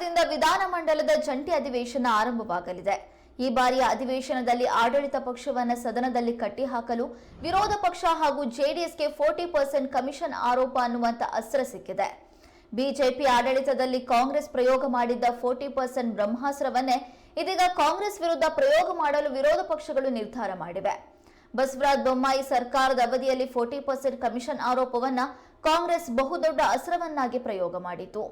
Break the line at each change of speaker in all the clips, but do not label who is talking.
ಸೋಮವಾರದಿಂದ ವಿಧಾನಮಂಡಲದ ಜಂಟಿ ಅಧಿವೇಶನ ಆರಂಭವಾಗಲಿದೆ. ಈ ಬಾರಿಯ ಅಧಿವೇಶನದಲ್ಲಿ ಆಡಳಿತ ಪಕ್ಷವನ್ನು ಸದನದಲ್ಲಿ ಕಟ್ಟಿಹಾಕಲು ವಿರೋಧ ಪಕ್ಷ ಹಾಗೂ ಜೆಡಿಎಸ್ಗೆ ಫೋರ್ಟಿ ಪರ್ಸೆಂಟ್ ಕಮಿಷನ್ ಆರೋಪ ಅನ್ನುವಂತ ಅಸ್ತ್ರ ಸಿಕ್ಕಿದೆ. ಬಿಜೆಪಿ ಆಡಳಿತದಲ್ಲಿ ಕಾಂಗ್ರೆಸ್ ಪ್ರಯೋಗ ಮಾಡಿದ್ದ ಫೋರ್ಟಿ ಪರ್ಸೆಂಟ್ ಬ್ರಹ್ಮಾಸ್ತ್ರವನ್ನೇ ಇದೀಗ ಕಾಂಗ್ರೆಸ್ ವಿರುದ್ಧ ಪ್ರಯೋಗ ಮಾಡಲು ವಿರೋಧ ಪಕ್ಷಗಳು ನಿರ್ಧಾರ ಮಾಡಿವೆ. ಬಸವರಾಜ ಬೊಮ್ಮಾಯಿ ಸರ್ಕಾರದ ಅವಧಿಯಲ್ಲಿ ಫೋರ್ಟಿ ಪರ್ಸೆಂಟ್ ಕಮಿಷನ್ ಆರೋಪವನ್ನ ಕಾಂಗ್ರೆಸ್ ಬಹುದೊಡ್ಡ ಅಸ್ತ್ರವನ್ನಾಗಿ ಪ್ರಯೋಗ ಮಾಡಿತು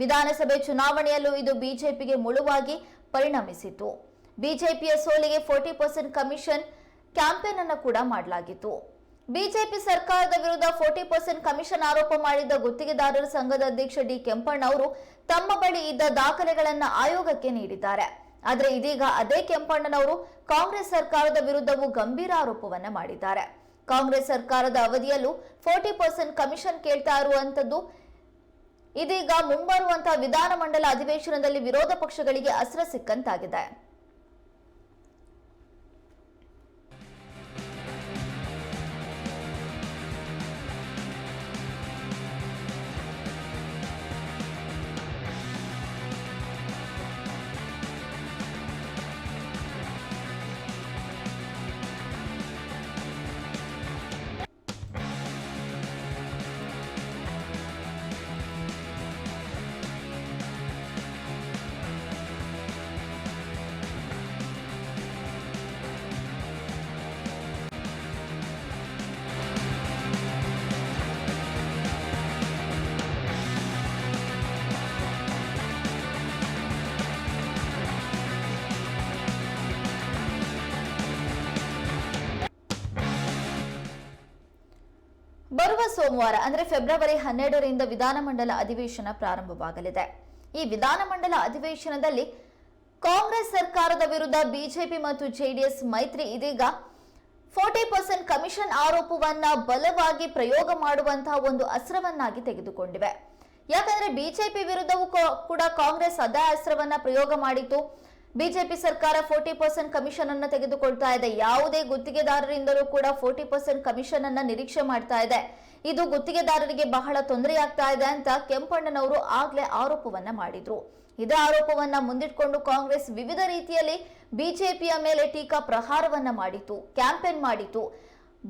ವಿಧಾನಸಭೆ ಚುನಾವಣೆಯಲ್ಲೂ ಇದು ಬಿಜೆಪಿಗೆ ಮುಳುವಾಗಿ ಪರಿಣಮಿಸಿತು ಬಿಜೆಪಿಯ ಸೋಲಿಗೆ ಫೋರ್ಟಿ ಪರ್ಸೆಂಟ್ ಕಮಿಷನ್ ಕ್ಯಾಂಪೇನ್ ಅನ್ನು ಕೂಡ ಮಾಡಲಾಗಿತ್ತು. ಬಿಜೆಪಿ ಸರ್ಕಾರದ ವಿರುದ್ಧ ಫೋರ್ಟಿ ಪರ್ಸೆಂಟ್ ಕಮಿಷನ್ ಆರೋಪ ಮಾಡಿದ್ದ ಗುತ್ತಿಗೆದಾರರ ಸಂಘದ ಅಧ್ಯಕ್ಷ ಡಿ. ಕೆಂಪಣ್ಣ ಅವರು ತಮ್ಮ ಬಳಿ ಇದ್ದ ದಾಖಲೆಗಳನ್ನು ಆಯೋಗಕ್ಕೆ ನೀಡಿದ್ದಾರೆ. ಆದರೆ ಇದೀಗ ಅದೇ ಕೆಂಪಣ್ಣನವರು ಕಾಂಗ್ರೆಸ್ ಸರ್ಕಾರದ ವಿರುದ್ಧವೂ ಗಂಭೀರ ಆರೋಪವನ್ನ ಮಾಡಿದ್ದಾರೆ. ಕಾಂಗ್ರೆಸ್ ಸರ್ಕಾರದ ಅವಧಿಯಲ್ಲೂ ಫೋರ್ಟಿ ಪರ್ಸೆಂಟ್ ಕಮಿಷನ್ ಕೇಳ್ತಾ ಇರುವಂತದ್ದು ಇದೀಗ ಮುಂಬರುವಂತಹ ವಿಧಾನಮಂಡಲ ಅಧಿವೇಶನದಲ್ಲಿ ವಿರೋಧ ಪಕ್ಷಗಳಿಗೆ ಅಸ್ತ್ರ ಸಿಕ್ಕಂತಾಗಿದೆ. ಬರುವ ಸೋಮವಾರ, ಅಂದ್ರೆ ಫೆಬ್ರವರಿ ಹನ್ನೆರಡರಿಂದ ವಿಧಾನಮಂಡಲ ಅಧಿವೇಶನ ಪ್ರಾರಂಭವಾಗಲಿದೆ. ಈ ವಿಧಾನಮಂಡಲ ಅಧಿವೇಶನದಲ್ಲಿ ಕಾಂಗ್ರೆಸ್ ಸರ್ಕಾರದ ವಿರುದ್ಧ ಬಿಜೆಪಿ ಮತ್ತು ಜೆಡಿಎಸ್ ಮೈತ್ರಿ ಇದೀಗ ಫೋರ್ಟಿ ಪರ್ಸೆಂಟ್ ಕಮಿಷನ್ ಆರೋಪವನ್ನ ಬಲವಾಗಿ ಪ್ರಯೋಗ ಮಾಡುವಂತಹ ಒಂದು ಅಸ್ತ್ರವನ್ನಾಗಿ ತೆಗೆದುಕೊಂಡಿವೆ. ಯಾಕಂದ್ರೆ ಬಿಜೆಪಿ ವಿರುದ್ಧವೂ ಕೂಡ ಕಾಂಗ್ರೆಸ್ ಅದೇ ಅಸ್ತ್ರವನ್ನ ಪ್ರಯೋಗ ಮಾಡಿತ್ತು. ಬಿಜೆಪಿ ಸರ್ಕಾರ ಫೋರ್ಟಿ ಪರ್ಸೆಂಟ್ ಕಮಿಷನ್ ಅನ್ನ ತೆಗೆದುಕೊಳ್ತಾ ಇದೆ. ಯಾವುದೇ ಗುತ್ತಿಗೆದಾರರಿಂದಲೂ ಕೂಡ ಫೋರ್ಟಿ ಪರ್ಸೆಂಟ್ ಕಮಿಷನ್ ಅನ್ನ ನಿರೀಕ್ಷೆ ಮಾಡ್ತಾ ಇದೆ. ಇದು ಗುತ್ತಿಗೆದಾರರಿಗೆ ಬಹಳ ತೊಂದರೆಯಾಗ್ತಾ ಇದೆ ಅಂತ ಕೆಂಪಣ್ಣನವರು ಆಗ್ಲೇ ಆರೋಪವನ್ನ ಮಾಡಿದ್ರು. ಇದೇ ಆರೋಪವನ್ನ ಮುಂದಿಟ್ಕೊಂಡು ಕಾಂಗ್ರೆಸ್ ವಿವಿಧ ರೀತಿಯಲ್ಲಿ ಬಿಜೆಪಿಯ ಮೇಲೆ ಟೀಕಾ ಪ್ರಹಾರವನ್ನ ಮಾಡಿತು ಕ್ಯಾಂಪೇನ್ ಮಾಡಿತು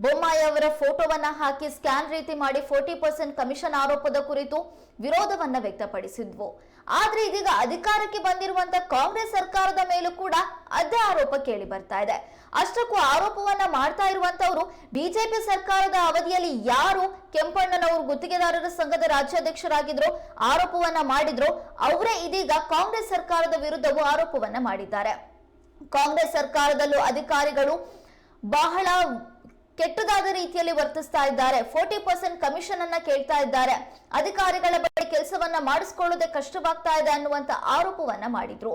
ಬೊಮ್ಮಾಯಿ ಅವರ ಫೋಟೋವನ್ನ ಹಾಕಿ ಸ್ಕ್ಯಾನ್ ರೀತಿ ಮಾಡಿ ಫೋರ್ಟಿ ಪರ್ಸೆಂಟ್ ಕಮಿಷನ್ ಆರೋಪದ ಕುರಿತು ವಿರೋಧವನ್ನ ವ್ಯಕ್ತಪಡಿಸಿದ್ವು. ಆದ್ರೆ ಇದೀಗ ಅಧಿಕಾರಕ್ಕೆ ಬಂದಿರುವಂತ ಕಾಂಗ್ರೆಸ್ ಸರ್ಕಾರದ ಮೇಲೂ ಕೂಡ ಅದೇ ಆರೋಪ ಕೇಳಿ ಬರ್ತಾ ಇದೆ. ಅಷ್ಟಕ್ಕೂ ಆರೋಪವನ್ನ ಮಾಡ್ತಾ ಇರುವಂತವರು ಬಿಜೆಪಿ ಸರ್ಕಾರದ ಅವಧಿಯಲ್ಲಿ ಯಾರು ಕೆಂಪಣ್ಣನವರು ಗುತ್ತಿಗೆದಾರರ ಸಂಘದ ರಾಜ್ಯಾಧ್ಯಕ್ಷರಾಗಿದ್ರು, ಆರೋಪವನ್ನ ಮಾಡಿದ್ರು, ಅವರೇ ಇದೀಗ ಕಾಂಗ್ರೆಸ್ ಸರ್ಕಾರದ ವಿರುದ್ಧವೂ ಆರೋಪವನ್ನ ಮಾಡಿದ್ದಾರೆ. ಕಾಂಗ್ರೆಸ್ ಸರ್ಕಾರದಲ್ಲೂ ಅಧಿಕಾರಿಗಳು ಬಹಳ ಕೆಟ್ಟದಾದ ರೀತಿಯಲ್ಲಿ ವರ್ತಿಸ್ತಾ ಇದ್ದಾರೆ. ಫೋರ್ಟಿ ಪರ್ಸೆಂಟ್ ಕಮಿಷನ್ ಅನ್ನ ಕೇಳ್ತಾ ಇದ್ದಾರೆ. ಅಧಿಕಾರಿಗಳ ಬಳಿ ಕೆಲಸವನ್ನ ಮಾಡಿಸ್ಕೊಳ್ಳೋದೇ ಕಷ್ಟವಾಗ್ತಾ ಇದೆ ಅನ್ನುವಂತ ಆರೋಪವನ್ನ ಮಾಡಿದ್ರು.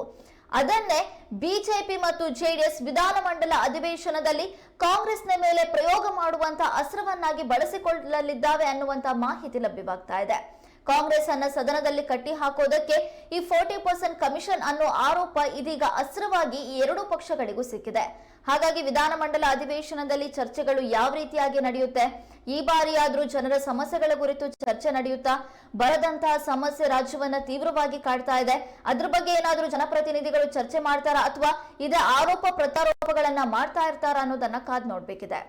ಅದನ್ನೇ ಬಿಜೆಪಿ ಮತ್ತು ಜೆಡಿಎಸ್ ವಿಧಾನಮಂಡಲ ಅಧಿವೇಶನದಲ್ಲಿ ಕಾಂಗ್ರೆಸ್ನ ಮೇಲೆ ಪ್ರಯೋಗ ಮಾಡುವಂತ ಅಸ್ತ್ರವನ್ನಾಗಿ ಬಳಸಿಕೊಳ್ಳಲಿದ್ದಾವೆ ಅನ್ನುವಂತ ಮಾಹಿತಿ ಲಭ್ಯವಾಗ್ತಾ ಇದೆ. ಕಾಂಗ್ರೆಸ್ ಅನ್ನ ಸದನದಲ್ಲಿ ಕಟ್ಟಿ ಹಾಕೋದಕ್ಕೆ ಈ ಫೋರ್ಟಿ ಪರ್ಸೆಂಟ್ ಕಮಿಷನ್ ಅನ್ನೋ ಆರೋಪ ಇದೀಗ ಅಸ್ತ್ರವಾಗಿ ಈ ಎರಡೂ ಪಕ್ಷಗಳಿಗೂ ಸಿಕ್ಕಿದೆ. ಹಾಗಾಗಿ ವಿಧಾನಮಂಡಲ ಅಧಿವೇಶನದಲ್ಲಿ ಚರ್ಚೆಗಳು ಯಾವ ರೀತಿಯಾಗಿ ನಡೆಯುತ್ತೆ? ಈ ಬಾರಿಯಾದರೂ ಜನರ ಸಮಸ್ಯೆಗಳ ಕುರಿತು ಚರ್ಚೆ ನಡೆಯುತ್ತಾ? ಬರದಂತಹ ಸಮಸ್ಯೆ ರಾಜ್ಯವನ್ನ ತೀವ್ರವಾಗಿ ಕಾಡ್ತಾ ಇದೆ. ಅದ್ರ ಬಗ್ಗೆ ಏನಾದರೂ ಜನಪ್ರತಿನಿಧಿಗಳು ಚರ್ಚೆ ಮಾಡ್ತಾರಾ? ಅಥವಾ ಇದೇ ಆರೋಪ ಪ್ರತ್ಯಾರೋಪಗಳನ್ನ ಮಾಡ್ತಾ ಇರ್ತಾರಾ ಅನ್ನೋದನ್ನ ಕಾದ್ ನೋಡ್ಬೇಕಿದೆ.